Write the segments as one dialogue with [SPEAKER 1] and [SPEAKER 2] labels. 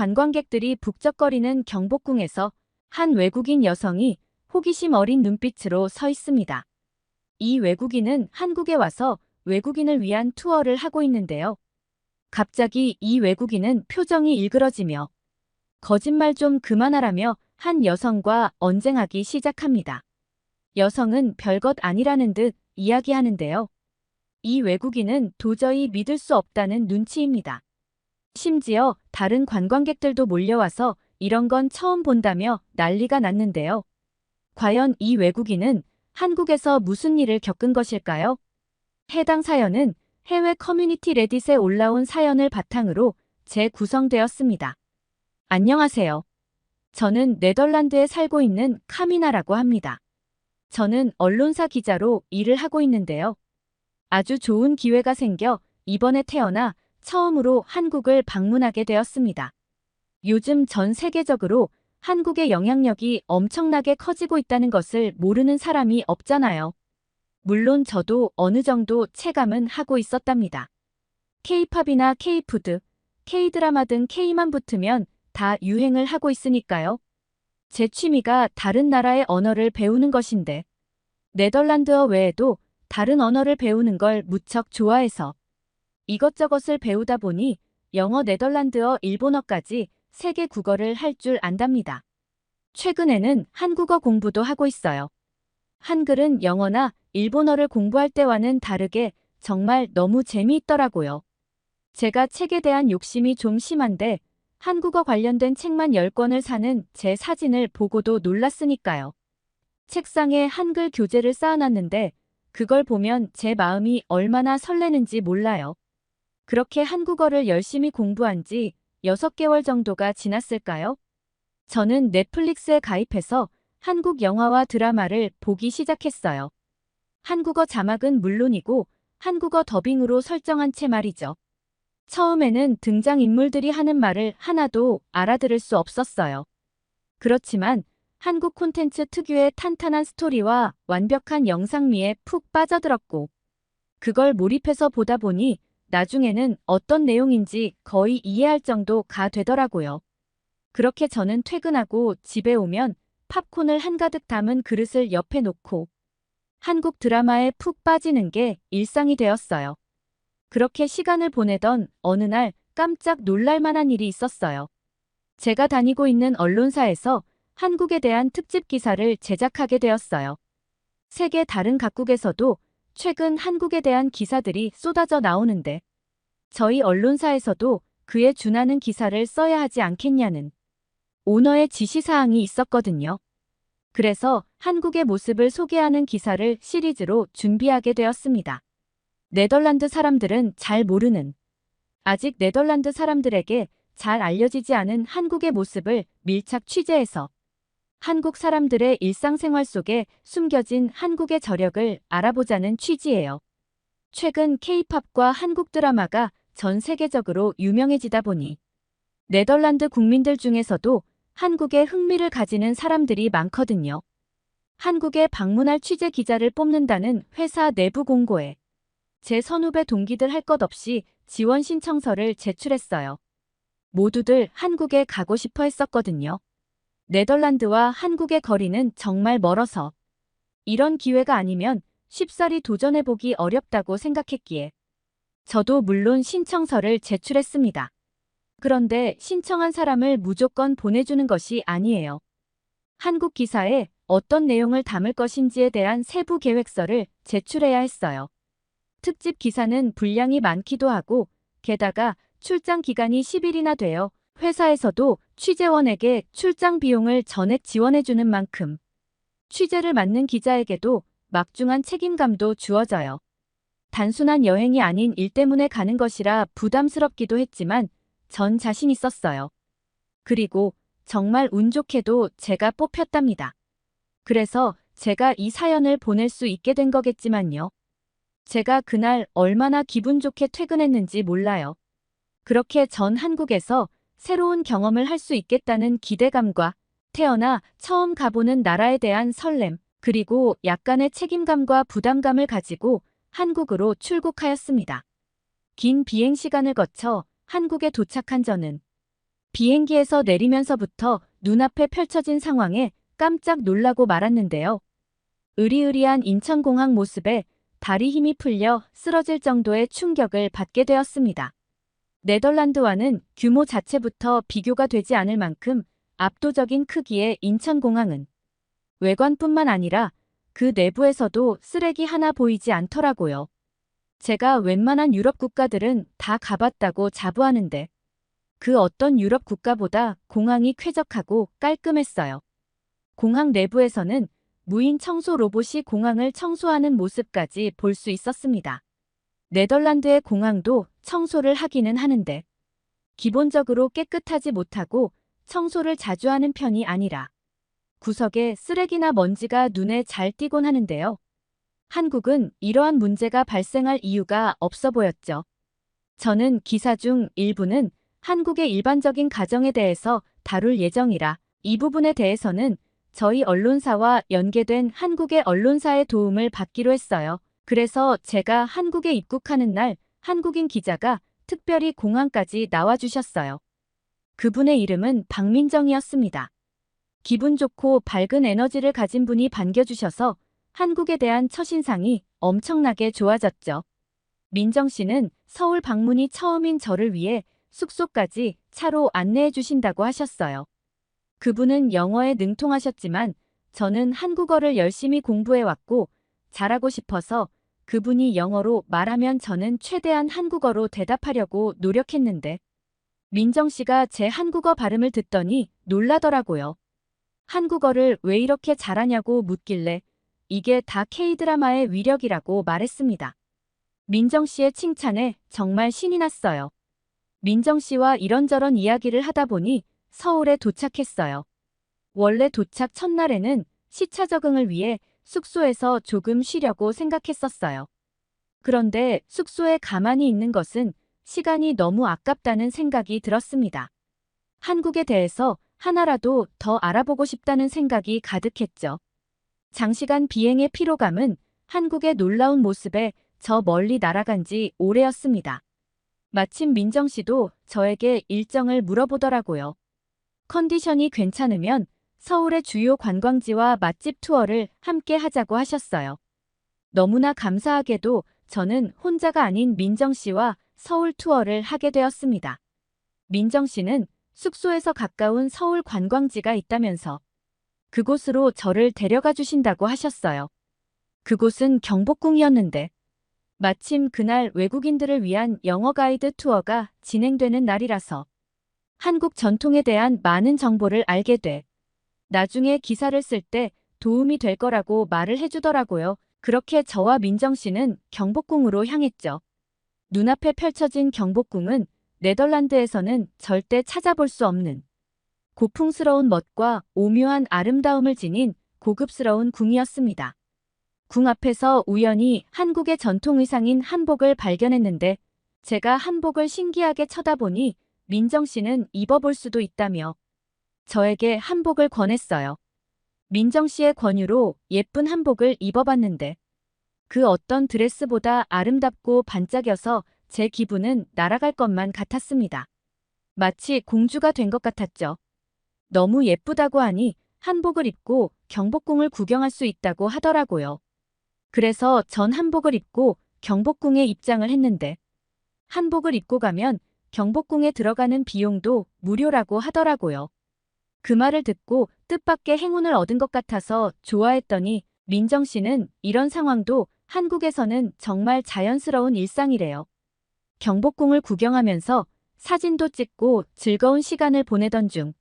[SPEAKER 1] 관광객들이 북적거리는 경복궁에서 한 외국인 여성이 호기심 어린 눈빛으로 서 있습니다. 이 외국인은 한국에 와서 외국인을 위한 투어를 하고 있는데요. 갑자기 이 외국인은 표정이 일그러지며 거짓말 좀 그만하라며 한 여성과 언쟁하기 시작합니다. 여성은 별것 아니라는 듯 이야기하는데요. 이 외국인은 도저히 믿을 수 없다는 눈치입니다. 심지어 다른 관광객들도 몰려와서 이런 건 처음 본다며 난리가 났는데요. 과연 이 외국인은 한국에서 무슨 일을 겪은 것일까요? 해당 사연은 해외 커뮤니티 레딧에 올라온 사연을 바탕으로 재구성되었습니다. 안녕하세요. 저는 네덜란드에 살고 있는 카미나라고 합니다. 저는 언론사 기자로 일을 하고 있는데요. 아주 좋은 기회가 생겨 이번에 태어나 처음으로 한국을 방문하게 되었습니다. 요즘 전 세계적으로 한국의 영향력이 엄청나게 커지고 있다는 것을 모르는 사람이 없잖아요. 물론 저도 어느 정도 체감은 하고 있었답니다. K-팝이나 K-푸드, K-드라마 등 K만 붙으면 다 유행을 하고 있으니까요. 제 취미가 다른 나라의 언어를 배우는 것인데, 네덜란드어 외에도 다른 언어를 배우는 걸 무척 좋아해서 이것저것을 배우다 보니 영어, 네덜란드어, 일본어까지 세계 국어를 할 줄 안답니다. 최근에는 한국어 공부도 하고 있어요. 한글은 영어나 일본어를 공부할 때와는 다르게 정말 너무 재미있더라고요. 제가 책에 대한 욕심이 좀 심한데 한국어 관련된 책만 10권을 사는 제 사진을 보고도 놀랐으니까요. 책상에 한글 교재를 쌓아놨는데 그걸 보면 제 마음이 얼마나 설레는지 몰라요. 그렇게 한국어를 열심히 공부한 지 6개월 정도가 지났을까요? 저는 넷플릭스에 가입해서 한국 영화와 드라마를 보기 시작했어요. 한국어 자막은 물론이고 한국어 더빙으로 설정한 채 말이죠. 처음에는 등장인물들이 하는 말을 하나도 알아들을 수 없었어요. 그렇지만 한국 콘텐츠 특유의 탄탄한 스토리와 완벽한 영상미에 푹 빠져들었고 그걸 몰입해서 보다 보니 나중에는 어떤 내용인지 거의 이해할 정도가 되더라고요. 그렇게 저는 퇴근하고 집에 오면 팝콘을 한가득 담은 그릇을 옆에 놓고 한국 드라마에 푹 빠지는 게 일상이 되었어요. 그렇게 시간을 보내던 어느 날 깜짝 놀랄 만한 일이 있었어요. 제가 다니고 있는 언론사에서 한국에 대한 특집 기사를 제작하게 되었어요. 세계 다른 각국에서도 최근 한국에 대한 기사들이 쏟아져 나오는데 저희 언론사에서도 그에 준하는 기사를 써야 하지 않겠냐는 오너의 지시사항이 있었거든요. 그래서 한국의 모습을 소개하는 기사를 시리즈로 준비하게 되었습니다. 네덜란드 사람들은 잘 모르는 아직 네덜란드 사람들에게 잘 알려지지 않은 한국의 모습을 밀착 취재해서 한국 사람들의 일상생활 속에 숨겨진 한국의 저력을 알아보자는 취지예요. 최근 K-팝과 한국 드라마가 전 세계적으로 유명해지다 보니 네덜란드 국민들 중에서도 한국에 흥미를 가지는 사람들이 많거든요. 한국에 방문할 취재 기자를 뽑는다는 회사 내부 공고에 제 선후배 동기들 할 것 없이 지원 신청서를 제출했어요. 모두들 한국에 가고 싶어 했었거든요. 네덜란드와 한국의 거리는 정말 멀어서 이런 기회가 아니면 쉽사리 도전해보기 어렵다고 생각했기에 저도 물론 신청서를 제출했습니다. 그런데 신청한 사람을 무조건 보내주는 것이 아니에요. 한국 기사에 어떤 내용을 담을 것인지에 대한 세부 계획서를 제출해야 했어요. 특집 기사는 분량이 많기도 하고 게다가 출장 기간이 10일이나 되어 회사에서도 취재원에게 출장 비용을 전액 지원해주는 만큼 취재를 맡는 기자에게도 막중한 책임감도 주어져요. 단순한 여행이 아닌 일 때문에 가는 것이라 부담스럽기도 했지만 전 자신 있었어요. 그리고 정말 운 좋게도 제가 뽑혔답니다. 그래서 제가 이 사연을 보낼 수 있게 된 거겠지만요. 제가 그날 얼마나 기분 좋게 퇴근했는지 몰라요. 그렇게 전 한국에서 새로운 경험을 할 수 있겠다는 기대감과 태어나 처음 가보는 나라에 대한 설렘, 그리고 약간의 책임감과 부담감을 가지고 한국으로 출국하였습니다. 긴 비행 시간을 거쳐 한국에 도착한 저는 비행기에서 내리면서부터 눈앞에 펼쳐진 상황에 깜짝 놀라고 말았는데요. 으리으리한 인천공항 모습에 다리 힘이 풀려 쓰러질 정도의 충격을 받게 되었습니다. 네덜란드와는 규모 자체부터 비교가 되지 않을 만큼 압도적인 크기의 인천공항은 외관뿐만 아니라 그 내부에서도 쓰레기 하나 보이지 않더라고요. 제가 웬만한 유럽 국가들은 다 가봤다고 자부하는데 그 어떤 유럽 국가보다 공항이 쾌적하고 깔끔했어요. 공항 내부에서는 무인 청소 로봇이 공항을 청소하는 모습까지 볼 수 있었습니다. 네덜란드의 공항도 청소를 하기는 하는데 기본적으로 깨끗하지 못하고 청소를 자주 하는 편이 아니라 구석에 쓰레기나 먼지가 눈에 잘 띄곤 하는데요. 한국은 이러한 문제가 발생할 이유가 없어 보였죠. 저는 기사 중 일부는 한국의 일반적인 가정에 대해서 다룰 예정이라 이 부분에 대해서는 저희 언론사와 연계된 한국의 언론사의 도움을 받기로 했어요. 그래서 제가 한국에 입국하는 날 한국인 기자가 특별히 공항까지 나와주셨어요. 그분의 이름은 박민정이었습니다. 기분 좋고 밝은 에너지를 가진 분이 반겨주셔서 한국에 대한 첫인상이 엄청나게 좋아졌죠. 민정 씨는 서울 방문이 처음인 저를 위해 숙소까지 차로 안내해 주신다고 하셨어요. 그분은 영어에 능통하셨지만 저는 한국어를 열심히 공부해 왔고 잘하고 싶어서 그분이 영어로 말하면 저는 최대한 한국어로 대답하려고 노력했는데 민정 씨가 제 한국어 발음을 듣더니 놀라더라고요. 한국어를 왜 이렇게 잘하냐고 묻길래 이게 다 K드라마의 위력이라고 말했습니다. 민정 씨의 칭찬에 정말 신이 났어요. 민정 씨와 이런저런 이야기를 하다 보니 서울에 도착했어요. 원래 도착 첫날에는 시차 적응을 위해 숙소에서 조금 쉬려고 생각했었어요. 그런데 숙소에 가만히 있는 것은 시간이 너무 아깝다는 생각이 들었습니다. 한국에 대해서 하나라도 더 알아보고 싶다는 생각이 가득했죠. 장시간 비행의 피로감은 한국의 놀라운 모습에 저 멀리 날아간 지 오래였습니다. 마침 민정 씨도 저에게 일정을 물어보더라고요. 컨디션이 괜찮으면 서울의 주요 관광지와 맛집 투어를 함께 하자고 하셨어요. 너무나 감사하게도 저는 혼자가 아닌 민정 씨와 서울 투어를 하게 되었습니다. 민정 씨는 숙소에서 가까운 서울 관광지가 있다면서 그곳으로 저를 데려가 주신다고 하셨어요. 그곳은 경복궁이었는데 마침 그날 외국인들을 위한 영어 가이드 투어가 진행되는 날이라서 한국 전통에 대한 많은 정보를 알게 돼 나중에 기사를 쓸 때 도움이 될 거라고 말을 해주더라고요. 그렇게 저와 민정 씨는 경복궁으로 향했죠. 눈앞에 펼쳐진 경복궁은 네덜란드에서는 절대 찾아볼 수 없는 고풍스러운 멋과 오묘한 아름다움을 지닌 고급스러운 궁이었습니다. 궁 앞에서 우연히 한국의 전통 의상인 한복을 발견했는데 제가 한복을 신기하게 쳐다보니 민정 씨는 입어볼 수도 있다며 저에게 한복을 권했어요. 민정 씨의 권유로 예쁜 한복을 입어봤는데 그 어떤 드레스보다 아름답고 반짝여서 제 기분은 날아갈 것만 같았습니다. 마치 공주가 된 것 같았죠. 너무 예쁘다고 하니 한복을 입고 경복궁을 구경할 수 있다고 하더라고요. 그래서 전 한복을 입고 경복궁에 입장을 했는데 한복을 입고 가면 경복궁에 들어가는 비용도 무료라고 하더라고요. 그 말을 듣고 뜻밖의 행운을 얻은 것 같아서 좋아했더니 민정 씨는 이런 상황도 한국에서는 정말 자연스러운 일상이래요. 경복궁을 구경하면서 사진도 찍고 즐거운 시간을 보내던 중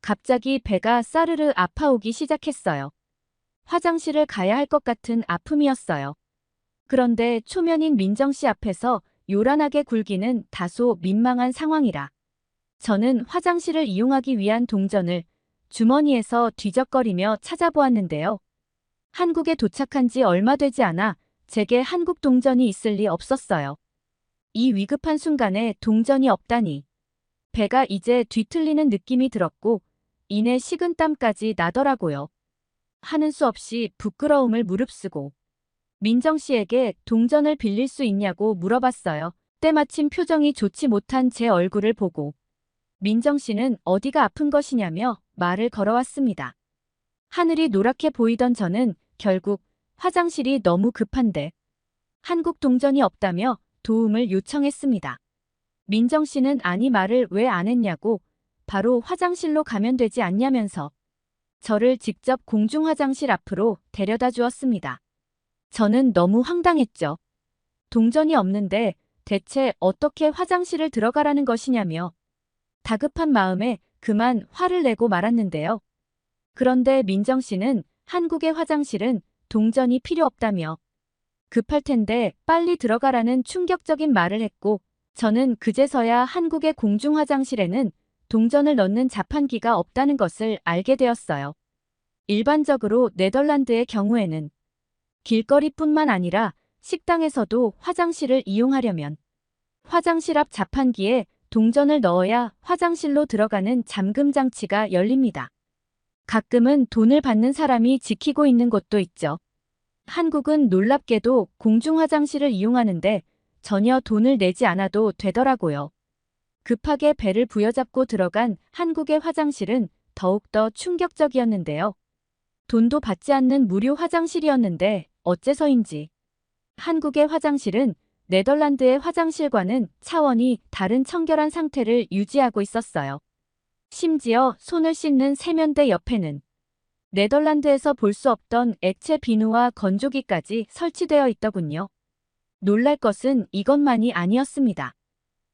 [SPEAKER 1] 갑자기 배가 싸르르 아파오기 시작했어요. 화장실을 가야 할 것 같은 아픔이었어요. 그런데 초면인 민정 씨 앞에서 요란하게 굴기는 다소 민망한 상황이라 저는 화장실을 이용하기 위한 동전을 주머니에서 뒤적거리며 찾아보았는데요. 한국에 도착한 지 얼마 되지 않아 제게 한국 동전이 있을 리 없었어요. 이 위급한 순간에 동전이 없다니. 배가 이제 뒤틀리는 느낌이 들었고 이내 식은땀까지 나더라고요. 하는 수 없이 부끄러움을 무릅쓰고 민정 씨에게 동전을 빌릴 수 있냐고 물어봤어요. 때마침 표정이 좋지 못한 제 얼굴을 보고 민정 씨는 어디가 아픈 것이냐며 말을 걸어왔습니다. 하늘이 노랗게 보이던 저는 결국 화장실이 너무 급한데 한국 동전이 없다며 도움을 요청했습니다. 민정 씨는 아니 말을 왜 안 했냐고 바로 화장실로 가면 되지 않냐면서 저를 직접 공중 화장실 앞으로 데려다 주었습니다. 저는 너무 황당했죠. 동전이 없는데 대체 어떻게 화장실을 들어가라는 것이냐며 다급한 마음에 그만 화를 내고 말았는데요. 그런데 민정 씨는 한국의 화장실은 동전이 필요 없다며 급할 텐데 빨리 들어가라는 충격적인 말을 했고 저는 그제서야 한국의 공중 화장실에는 동전을 넣는 자판기가 없다는 것을 알게 되었어요. 일반적으로 네덜란드의 경우에는 길거리뿐만 아니라 식당에서도 화장실을 이용하려면 화장실 앞 자판기에 동전을 넣어야 화장실로 들어가는 잠금 장치가 열립니다. 가끔은 돈을 받는 사람이 지키고 있는 곳도 있죠. 한국은 놀랍게도 공중 화장실을 이용하는데 전혀 돈을 내지 않아도 되더라고요. 급하게 배를 부여잡고 들어간 한국의 화장실은 더욱더 충격적이었는데요. 돈도 받지 않는 무료 화장실이었는데 어째서인지 한국의 화장실은 네덜란드의 화장실과는 차원이 다른 청결한 상태를 유지하고 있었어요. 심지어 손을 씻는 세면대 옆에는 네덜란드에서 볼 수 없던 액체 비누와 건조기까지 설치되어 있더군요. 놀랄 것은 이것만이 아니었습니다.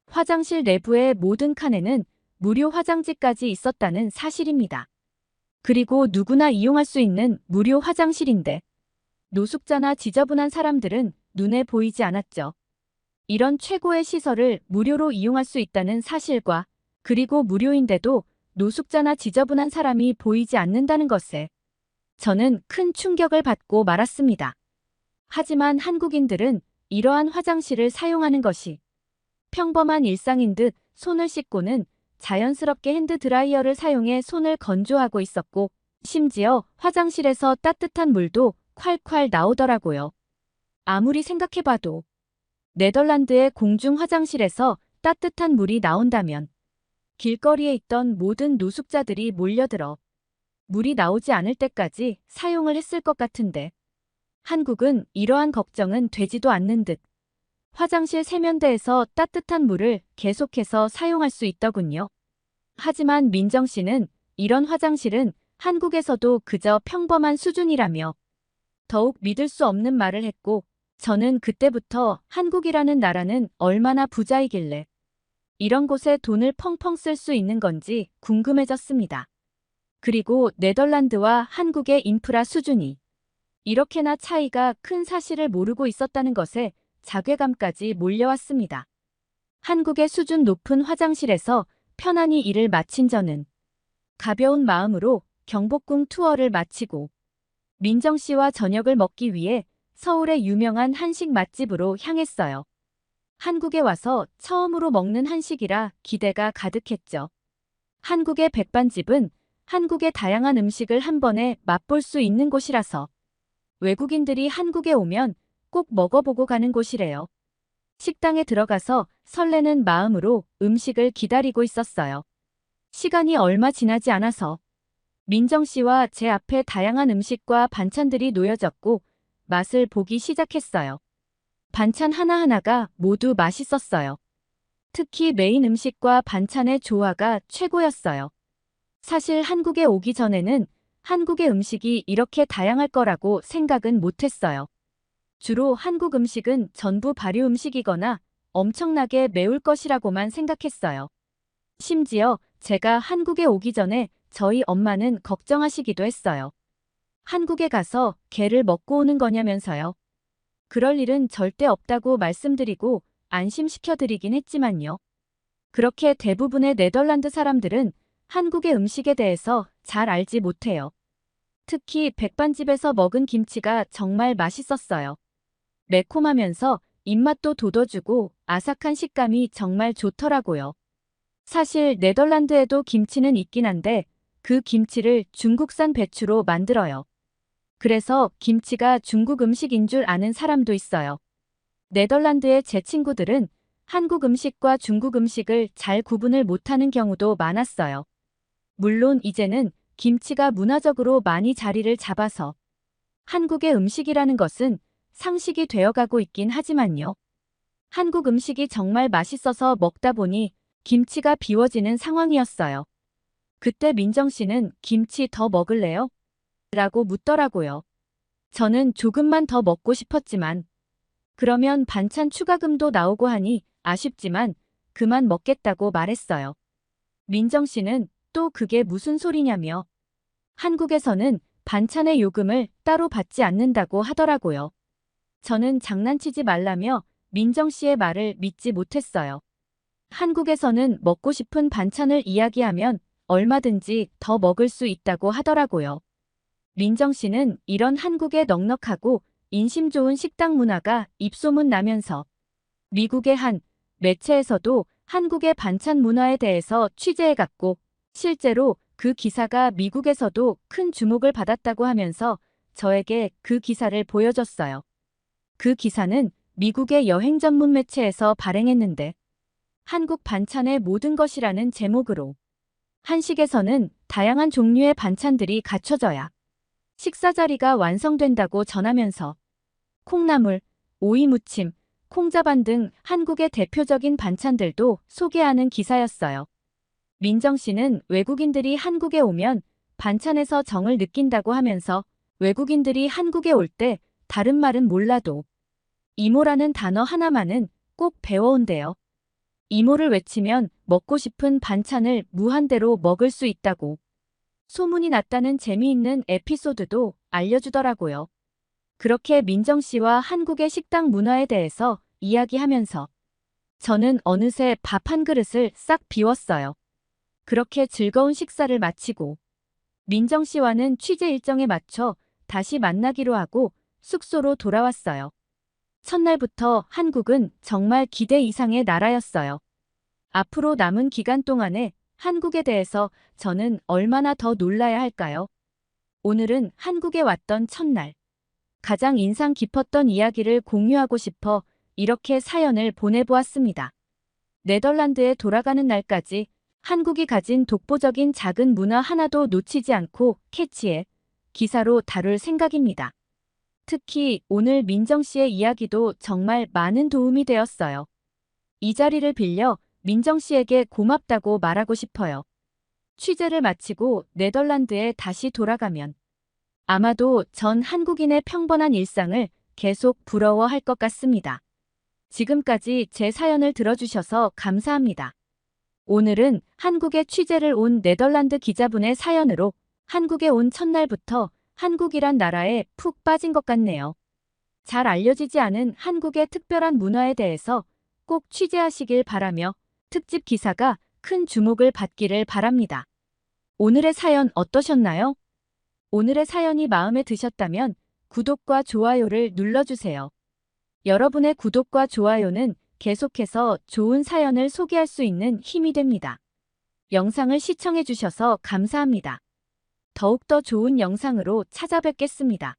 [SPEAKER 1] 화장실 내부의 모든 칸에는 무료 화장지까지 있었다는 사실입니다. 그리고 누구나 이용할 수 있는 무료 화장실인데 노숙자나 지저분한 사람들은 눈에 보이지 않았죠. 이런 최고의 시설을 무료로 이용할 수 있다는 사실과 그리고 무료인데도 노숙자나 지저분한 사람이 보이지 않는다는 것에 저는 큰 충격을 받고 말았습니다. 하지만 한국인들은 이러한 화장실을 사용하는 것이 평범한 일상인 듯 손을 씻고는 자연스럽게 핸드드라이어를 사용해 손을 건조하고 있었고 심지어 화장실에서 따뜻한 물도 콸콸 나오더라고요. 아무리 생각해봐도 네덜란드의 공중 화장실에서 따뜻한 물이 나온다면 길거리에 있던 모든 노숙자들이 몰려들어 물이 나오지 않을 때까지 사용을 했을 것 같은데 한국은 이러한 걱정은 되지도 않는 듯 화장실 세면대에서 따뜻한 물을 계속해서 사용할 수 있더군요. 하지만 민정 씨는 이런 화장실은 한국에서도 그저 평범한 수준이라며 더욱 믿을 수 없는 말을 했고 저는 그때부터 한국이라는 나라는 얼마나 부자이길래 이런 곳에 돈을 펑펑 쓸 수 있는 건지 궁금해졌습니다. 그리고 네덜란드와 한국의 인프라 수준이 이렇게나 차이가 큰 사실을 모르고 있었다는 것에 자괴감까지 몰려왔습니다. 한국의 수준 높은 화장실에서 편안히 일을 마친 저는 가벼운 마음으로 경복궁 투어를 마치고 민정 씨와 저녁을 먹기 위해 서울의 유명한 한식 맛집으로 향했어요. 한국에 와서 처음으로 먹는 한식이라 기대가 가득했죠. 한국의 백반집은 한국의 다양한 음식을 한 번에 맛볼 수 있는 곳이라서 외국인들이 한국에 오면 꼭 먹어보고 가는 곳이래요. 식당에 들어가서 설레는 마음으로 음식을 기다리고 있었어요. 시간이 얼마 지나지 않아서 민정 씨와 제 앞에 다양한 음식과 반찬들이 놓여졌고 맛을 보기 시작했어요. 반찬 하나하나가 모두 맛있었어요. 특히 메인 음식과 반찬의 조화가 최고였어요. 사실 한국에 오기 전에는 한국의 음식이 이렇게 다양할 거라고 생각은 못했어요. 주로 한국 음식은 전부 발효 음식이거나 엄청나게 매울 것이라고만 생각했어요. 심지어 제가 한국에 오기 전에 저희 엄마는 걱정하시기도 했어요. 한국에 가서 개를 먹고 오는 거냐면서요. 그럴 일은 절대 없다고 말씀드리고 안심시켜드리긴 했지만요. 그렇게 대부분의 네덜란드 사람들은 한국의 음식에 대해서 잘 알지 못해요. 특히 백반집에서 먹은 김치가 정말 맛있었어요. 매콤하면서 입맛도 돋워주고 아삭한 식감이 정말 좋더라고요. 사실 네덜란드에도 김치는 있긴 한데 그 김치를 중국산 배추로 만들어요. 그래서 김치가 중국 음식인 줄 아는 사람도 있어요. 네덜란드의 제 친구들은 한국 음식과 중국 음식을 잘 구분을 못하는 경우도 많았어요. 물론 이제는 김치가 문화적으로 많이 자리를 잡아서 한국의 음식이라는 것은 상식이 되어가고 있긴 하지만요. 한국 음식이 정말 맛있어서 먹다 보니 김치가 비워지는 상황이었어요. 그때 민정 씨는 김치 더 먹을래요? 라고 묻더라고요. 저는 조금만 더 먹고 싶었지만 그러면 반찬 추가금도 나오고 하니 아쉽지만 그만 먹겠다고 말했어요. 민정 씨는 또 그게 무슨 소리냐며 한국에서는 반찬의 요금을 따로 받지 않는다고 하더라고요. 저는 장난치지 말라며 민정 씨의 말을 믿지 못했어요. 한국에서는 먹고 싶은 반찬을 이야기하면 얼마든지 더 먹을 수 있다고 하더라고요. 민정 씨는 이런 한국의 넉넉하고 인심 좋은 식당 문화가 입소문 나면서 미국의 한 매체에서도 한국의 반찬 문화에 대해서 취재해갔고 실제로 그 기사가 미국에서도 큰 주목을 받았다고 하면서 저에게 그 기사를 보여줬어요. 그 기사는 미국의 여행 전문 매체에서 발행했는데 한국 반찬의 모든 것이라는 제목으로 한식에서는 다양한 종류의 반찬들이 갖춰져야 식사 자리가 완성된다고 전하면서 콩나물, 오이 무침, 콩자반 등 한국의 대표적인 반찬들도 소개하는 기사였어요. 민정 씨는 외국인들이 한국에 오면 반찬에서 정을 느낀다고 하면서 외국인들이 한국에 올 때 다른 말은 몰라도 이모라는 단어 하나만은 꼭 배워온대요. 이모를 외치면 먹고 싶은 반찬을 무한대로 먹을 수 있다고 소문이 났다는 재미있는 에피소드도 알려주더라고요. 그렇게 민정 씨와 한국의 식당 문화에 대해서 이야기하면서 저는 어느새 밥 한 그릇을 싹 비웠어요. 그렇게 즐거운 식사를 마치고 민정 씨와는 취재 일정에 맞춰 다시 만나기로 하고 숙소로 돌아왔어요. 첫날부터 한국은 정말 기대 이상의 나라였어요. 앞으로 남은 기간 동안에 한국에 대해서 저는 얼마나 더 놀라야 할까요? 오늘은 한국에 왔던 첫날. 가장 인상 깊었던 이야기를 공유하고 싶어 이렇게 사연을 보내보았습니다. 네덜란드에 돌아가는 날까지 한국이 가진 독보적인 작은 문화 하나도 놓치지 않고 캐치해 기사로 다룰 생각입니다. 특히 오늘 민정 씨의 이야기도 정말 많은 도움이 되었어요. 이 자리를 빌려 민정 씨에게 고맙다고 말하고 싶어요. 취재를 마치고 네덜란드에 다시 돌아가면 아마도 전 한국인의 평범한 일상을 계속 부러워할 것 같습니다. 지금까지 제 사연을 들어주셔서 감사합니다. 오늘은 한국에 취재를 온 네덜란드 기자분의 사연으로 한국에 온 첫날부터 한국이란 나라에 푹 빠진 것 같네요. 잘 알려지지 않은 한국의 특별한 문화에 대해서 꼭 취재하시길 바라며 특집 기사가 큰 주목을 받기를 바랍니다. 오늘의 사연 어떠셨나요? 오늘의 사연이 마음에 드셨다면 구독과 좋아요를 눌러주세요. 여러분의 구독과 좋아요는 계속해서 좋은 사연을 소개할 수 있는 힘이 됩니다. 영상을 시청해주셔서 감사합니다. 더욱더 좋은 영상으로 찾아뵙겠습니다.